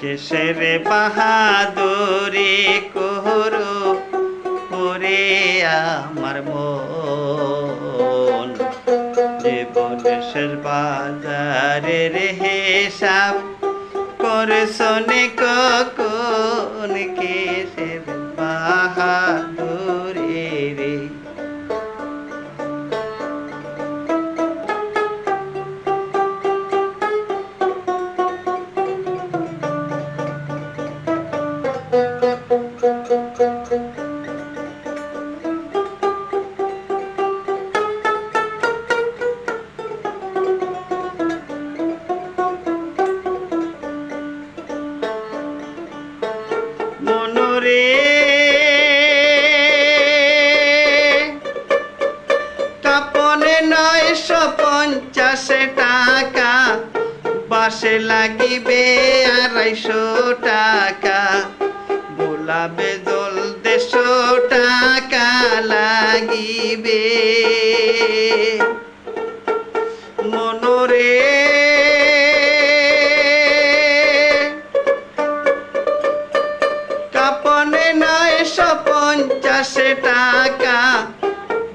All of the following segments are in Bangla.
কেসের বাহাদুরি কোহরো? ওরে আমার মন। জীবনের শেষ বাজারে রে করে করছনে কোন কেশের বাহাদুরি? নয়শো পঞ্চাশ টাকা। বাসে লাগিবে আড়াইশো টাকা। বোলাবে জল দেড়শো টাকা লাগিবে।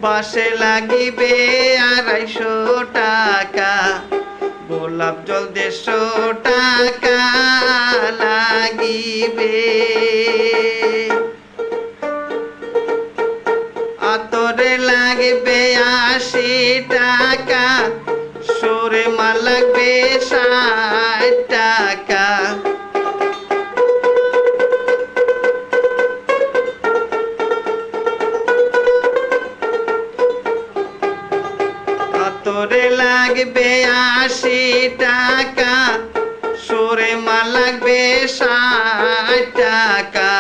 বাসে লাগিবে আড়াইশো টাকা। গোলাপ জল দেড়শো টাকা লাগিবে। আতরে লাগবে আশি টাকা সরে মা লাগবে ষাট তোরে লাগবে আশি টাকা। সরে মা লাগবে ষাট টাকা।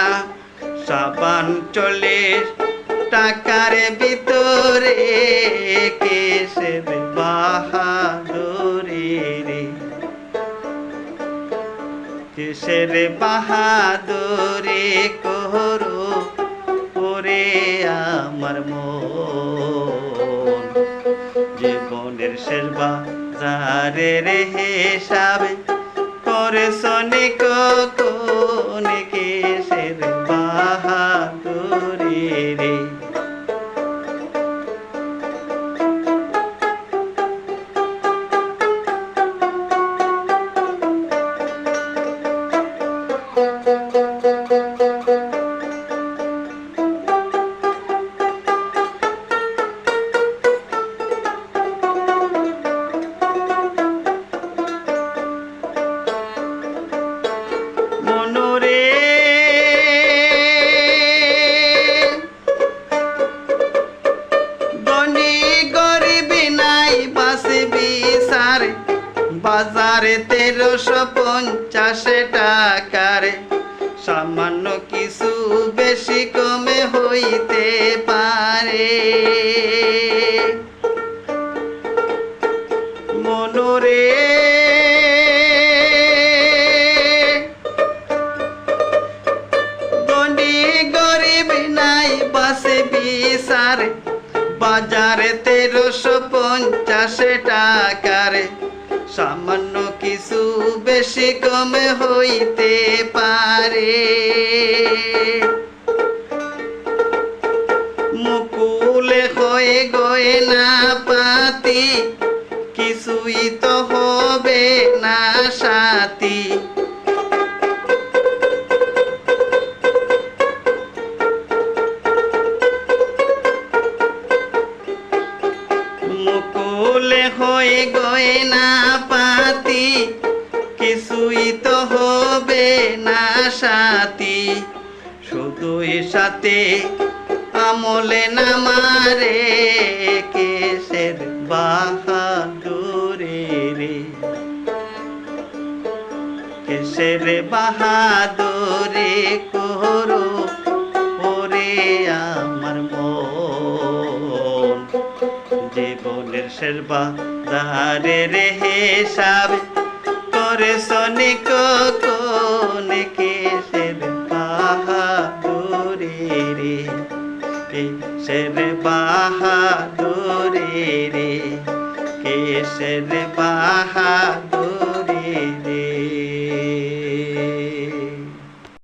সাবান চল্লিশ টাকার ভিতরে কেসের বাহাদুরি রে কিসের বাহাদুরি করো, ওরে আমার জীবনের শেষ বাজারের হিসাবে করে শনি কোন বাজারে তেরোশো পঞ্চাশ টাকার। সামান্য কিছু বেশি কমে হইতে পারে। মনরে গন্ডি গরিব নাই, বাসে বিসারে বাজারে তেরোশো পঞ্চাশ টাকারে। সামান্য বেশি কমে হইতে পারে। মুকুল হয়ে গয়না পাতি কিছুই তো তো হবে না সাথী। শুধুই সাথে আমলে না মারে কেসের বাহাদুরে রে। কেসের বাহাদুরে করো, ওরে আমার মন। জীবনের শেষ বাজারে রে হিসাব অনেক কোনে কেশের বাহাদুরে রে? কেশের বাহাদুরে রে কেশের বাহাদুর